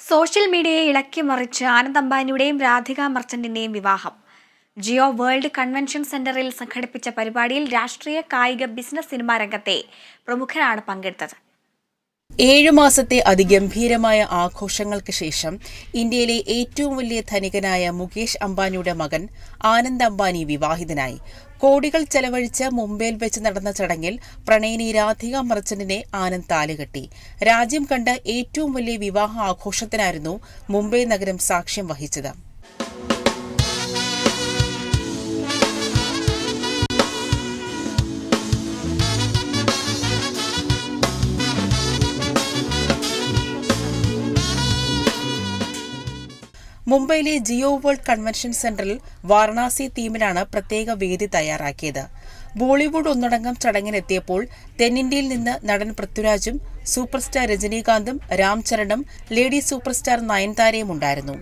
Social മീഡിയയെ ഇളക്കി മറിച്ച് ആനന്ദ് അംബാനിയുടെയും രാധിക മർച്ചന്റിന്റെയും വിവാഹം. ജിയോ വേൾഡ് കൺവെൻഷൻ സെന്ററിൽ സംഘടിപ്പിച്ച പരിപാടിയിൽ രാഷ്ട്രീയ കായിക ബിസിനസ് സിനിമാ രംഗത്തെ പ്രമുഖരാണ് പങ്കെടുത്തത്. ഏഴു മാസത്തെ അതിഗംഭീരമായ ആഘോഷങ്ങൾക്ക് ശേഷം ഇന്ത്യയിലെ ഏറ്റവും വലിയ ധനികനായ മുകേഷ് അംബാനിയുടെ മകൻ ആനന്ദ് അംബാനി വിവാഹിതനായി. കോടികൾ ചെലവഴിച്ച് മുംബൈയിൽ വെച്ച് നടന്ന ചടങ്ങിൽ പ്രണയിനി രാധിക മർച്ചന്റിനെ ആനന്ദ് താലുകെട്ടി രാജ്യം കണ്ട ഏറ്റവും വലിയ വിവാഹ ആഘോഷത്തിനായിരുന്നു മുംബൈ നഗരം സാക്ഷ്യം വഹിച്ചത്. മുംബൈയിലെ ജിയോ വേൾഡ് കൺവെൻഷൻ സെന്ററിൽ വാരണാസി തീമിലാണ് പ്രത്യേക വേദി തയ്യാറാക്കിയത്. ബോളിവുഡ് ഒന്നടങ്കം ചടങ്ങിനെത്തിയപ്പോൾ തെന്നിന്ത്യയിൽ നിന്ന് നടൻ പൃഥ്വിരാജും സൂപ്പർസ്റ്റാർ സ്റ്റാർ രജനീകാന്തും രാംചരണും ലേഡി സൂപ്പർ സ്റ്റാർ നയൻതാരയും ഉണ്ടായിരുന്നു.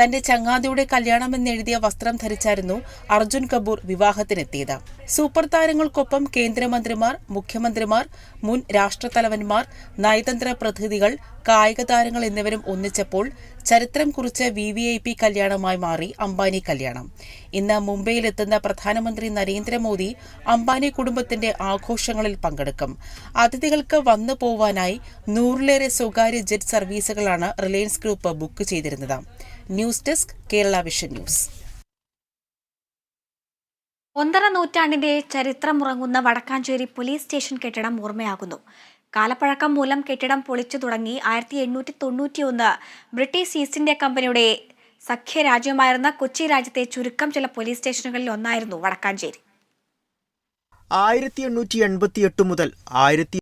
തന്റെ ചങ്ങാതിയുടെ കല്യാണമെന്നെഴുതിയ വസ്ത്രം ധരിച്ചായിരുന്നു അർജുൻ കപൂർ വിവാഹത്തിനെത്തിയത്. സൂപ്പർ താരങ്ങൾക്കൊപ്പം കേന്ദ്രമന്ത്രിമാർ മുഖ്യമന്ത്രിമാർ മുൻ രാഷ്ട്രത്തലവന്മാർ നയതന്ത്ര പ്രതിനിധികൾ കായിക താരങ്ങൾ എന്നിവരും ഒന്നിച്ചപ്പോൾ ചരിത്രം കുറിച്ച വി വി ഐ പി കല്യാണമായി മാറി അംബാനി കല്യാണം. ഇന്ന് മുംബൈയിലെത്തുന്ന പ്രധാനമന്ത്രി നരേന്ദ്രമോദി അംബാനി കുടുംബത്തിന്റെ ആഘോഷങ്ങളിൽ പങ്കെടുക്കും. അതിഥികൾക്ക് വന്നു പോവാനായി നൂറിലേറെ സ്വകാര്യ ജെറ്റ് സർവീസുകളാണ് റിലയൻസ് ഗ്രൂപ്പ് ബുക്ക് ചെയ്തിരുന്നത്. News desk Kerala vision news. ഒന്നര നൂറ്റാണ്ടിന്റെ ചരിത്രമുറങ്ങുന്ന വടക്കാഞ്ചേരി പോലീസ് സ്റ്റേഷൻ കെട്ടിടം ഓർമ്മയാകുന്നു. കാലപ്പഴക്കം മൂലം കെട്ടിടം പൊളിച്ചു തുടങ്ങി ആയിരത്തി എണ്ണൂറ്റി തൊണ്ണൂറ്റിയൊന്ന് ബ്രിട്ടീഷ് ഈസ്റ്റ് ഇന്ത്യ കമ്പനിയുടെ സഖ്യ സഖ്യരാജ്യമായിരുന്ന കൊച്ചി രാജ്യത്തെ ചുരുക്കം ചില പോലീസ് സ്റ്റേഷനുകളിൽ ഒന്നായിരുന്നു വടക്കാഞ്ചേരി. ആയിരത്തി എണ്ണൂറ്റി എൺപത്തി എട്ട് മുതൽ ആയിരത്തി